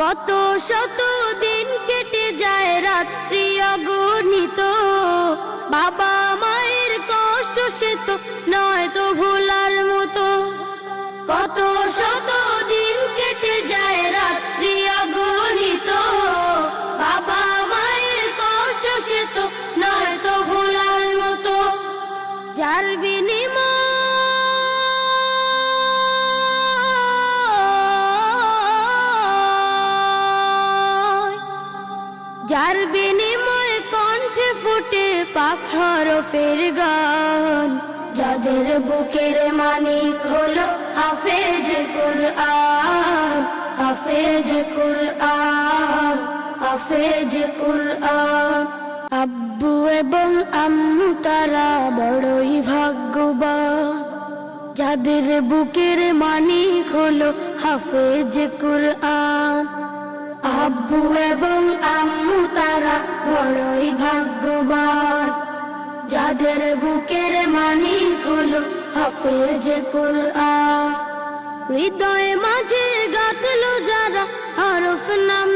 কত শত দিন কেটে যায় রাত্রি অগণিত। বাবা মায়ের কষ্ট সে তো নয় তো ভোলার যার বিনিময় কণ্ঠে ফুটে পাখার ফের গান। যাদের বুকের মানিক হলো হাফেজ কুরআন হাফেজ কুরআন হাফেজ কুরআন। আব্বু এবং আম্মু তারা বড়ই ভাগ্যবান। যাদের বুকের মানিক হলো হাফেজ কুরআন, আব্বু এবং বড়ই ভাগ্যবান যাদের বুকের মানি হলো হাফেজ কুরআন। হৃদয়ে মাঝে গাঁথলো যারা হরফ নামের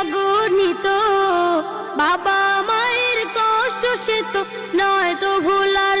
অগণিত বাবা মায়ের কষ্ট সে তো নয় তো ভোলার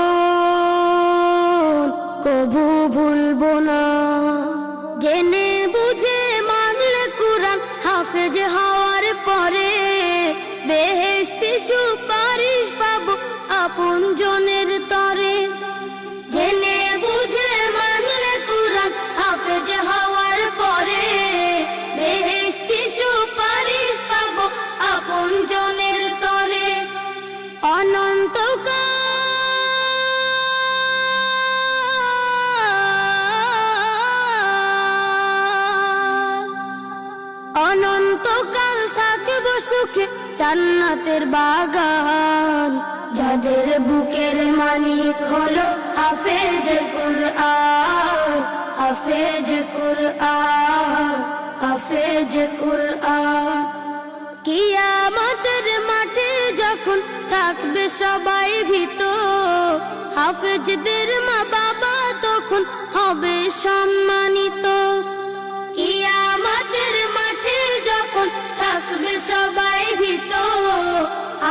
কবু ভুলবো না। জেনে বুঝে মানলে কুরআন হাফেজ হওয়ার পরে বেহেস্তি সুপারিশ পাবো আপন জান্নাতের বাগান, যাদের বুকের মানিক হলো হাফেজ কুরআন হাফেজ কুরআন হাফেজ কুরআন। কিয়ামতের মাঠে যখন থাকবে সবাই ভীত হাফেজদের মা বাবা তখন হবে সম্মানিত। কিয়ামতের মাঠে যখন থাকবে সবাই